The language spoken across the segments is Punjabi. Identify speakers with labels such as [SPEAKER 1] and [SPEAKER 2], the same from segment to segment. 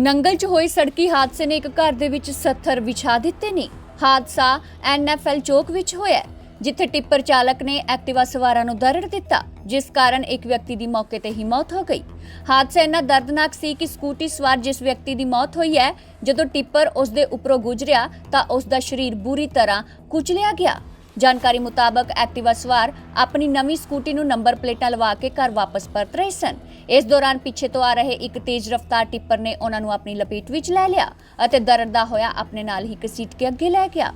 [SPEAKER 1] ਨੰਗਲ 'ਚ ਹੋਏ ਸੜਕੀ ਹਾਦਸੇ ਨੇ ਇੱਕ ਘਰ ਦੇ ਵਿੱਚ 70 ਵਿਛਾ ਦਿੱਤੇ ਨੇ। ਹਾਦਸਾ ਐਨਐਫਐਲ ਚੌਕ ਵਿੱਚ ਹੋਇਆ ਜਿੱਥੇ ਟਿੱਪਰ ਚਾਲਕ ਨੇ ਐਕਟਿਵਾ ਸਵਾਰਾਂ ਨੂੰ ਦਰੜ ਦਿੱਤਾ, ਜਿਸ ਕਾਰਨ ਇੱਕ ਵਿਅਕਤੀ ਦੀ ਮੌਕੇ ਤੇ ਹੀ ਮੌਤ ਹੋ ਗਈ। ਹਾਦਸਾ ਇੰਨਾ ਦਰਦਨਾਕ ਸੀ ਕਿ ਸਕੂਟੀ ਸਵਾਰ ਜਿਸ ਵਿਅਕਤੀ ਦੀ ਮੌਤ ਹੋਈ ਹੈ, ਜਦੋਂ ਟਿੱਪਰ ਉਸ ਦੇ ਉੱਪਰੋਂ ਗੁਜ਼ਰਿਆ ਤਾਂ ਉਸ ਦਾ ਸਰੀਰ ਬੁਰੀ ਤਰ੍ਹਾਂ ਕੁਚਲਿਆ ਗਿਆ। ਜਾਣਕਾਰੀ ਮੁਤਾਬਕ ਐਕਟਿਵਾ ਸਵਾਰ ਆਪਣੀ ਨਵੀਂ ਸਕੂਟੀ ਨੂੰ ਨੰਬਰ ਪਲੇਟਾਂ ਲਵਾ ਕੇ ਘਰ ਵਾਪਸ ਪਰਤ ਰਹੇ ਸਨ। ਇਸ ਦੌਰਾਨ ਪਿੱਛੇ ਤੋਂ ਆ ਰਹੇ ਇੱਕ ਤੇਜ਼ ਰਫ਼ਤਾਰ ਟਿੱਪਰ ਨੇ ਉਹਨਾਂ ਨੂੰ ਆਪਣੀ ਲਪੇਟ ਵਿੱਚ ਲੈ ਲਿਆ ਅਤੇ ਦਰੜਦਾ ਹੋਇਆ ਆਪਣੇ ਨਾਲ ਹੀ ਘਸੀਟ ਕੇ ਅੱਗੇ ਲੈ ਗਿਆ।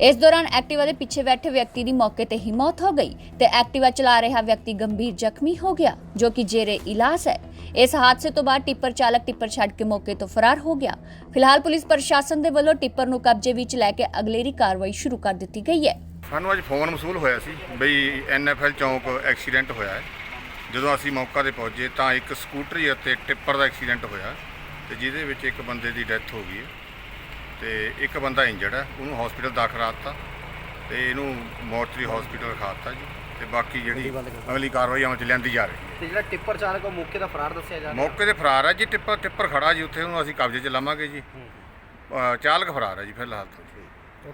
[SPEAKER 1] ਇਸ ਦੌਰਾਨ ਐਕਟਿਵਾ ਦੇ ਪਿੱਛੇ ਬੈਠੇ ਵਿਅਕਤੀ ਦੀ ਮੌਕੇ ਤੇ ਹੀ ਮੌਤ ਹੋ ਗਈ ਤੇ ਐਕਟਿਵਾ ਚਲਾ ਰਿਹਾ ਵਿਅਕਤੀ ਗੰਭੀਰ ਜ਼ਖਮੀ ਹੋ ਗਿਆ, ਜੋ ਕਿ ਜੇਰੇ ਇਲਾਜ ਹੈ। ਇਸ ਹਾਦਸੇ ਤੋਂ ਬਾਅਦ ਟਿੱਪਰ ਚਾਲਕ ਟਿੱਪਰ ਛੱਡ ਕੇ ਮੌਕੇ ਤੋਂ ਫਰਾਰ ਹੋ ਗਿਆ। ਫਿਲਹਾਲ ਪੁਲਿਸ ਪ੍ਰਸ਼ਾਸਨ ਦੇ ਵੱਲੋਂ ਟਿੱਪਰ ਨੂੰ ਕਬਜ਼ੇ ਵਿੱਚ ਲੈ ਕੇ ਅਗਲੇਰੀ ਕਾਰਵਾਈ ਸ਼ੁਰੂ ਕਰ ਦਿੱਤੀ ਗਈ ਹੈ।
[SPEAKER 2] ਸਾਨੂੰ ਅੱਜ ਫੋਨ ਮਸੂਲ ਹੋਇਆ ਸੀ ਬਈ ਐਨਐਫਐਲ ਚੌਂਕ ਐਕਸੀਡੈਂਟ ਹੋਇਆ ਹੈ। ਜਦੋਂ ਅਸੀਂ ਮੌਕਾ ਤੇ ਪਹੁੰਚੇ ਤਾਂ ਇੱਕ ਸਕੂਟਰੀ ਅਤੇ ਟਿੱਪਰ ਦਾ ਐਕਸੀਡੈਂਟ ਹੋਇਆ ਤੇ ਜਿਹਦੇ ਵਿੱਚ ਇੱਕ ਬੰਦੇ ਦੀ ਡੈਥ ਹੋ ਗਈ ਹੈ ਤੇ ਇੱਕ ਬੰਦਾ ਇੰਜਰਡ ਹੈ ਉਹਨੂੰ ਹਸਪੀਟਲ ਦਾਖਲ ਕਰਾਤਾ ਤੇ ਇਹਨੂੰ ਮੋਰਚਰੀ ਹਸਪੀਟਲ ਰਖਾਤਾ ਜੀ ਤੇ ਬਾਕੀ ਜਿਹੜੀ ਅਗਲੀ ਕਾਰਵਾਈ ਅਮਲ ਚ ਲਿਆਂਦੀ ਜਾ ਰਹੀ ਹੈ।
[SPEAKER 3] ਤੇ ਜਿਹੜਾ ਟਿੱਪਰ ਚਾਲਕ ਉਹ ਮੌਕੇ ਦਾ ਫਰਾਰ ਦੱਸਿਆ ਜਾ ਰਿਹਾ।
[SPEAKER 2] ਮੌਕੇ ਤੇ ਫਰਾਰ ਹੈ ਜੀ ਟਿੱਪਰ ਟਿੱਪਰ ਖੜਾ ਜੀ ਉੱਥੇ ਉਹਨੂੰ ਅਸੀਂ ਕਬਜ਼ੇ 'ਚ ਲਾਵਾਂਗੇ ਜੀ। ਚਾਲਕ ਫਰਾਰ ਹੈ ਜੀ ਫਿਲਹਾਲ ਤਾਂ।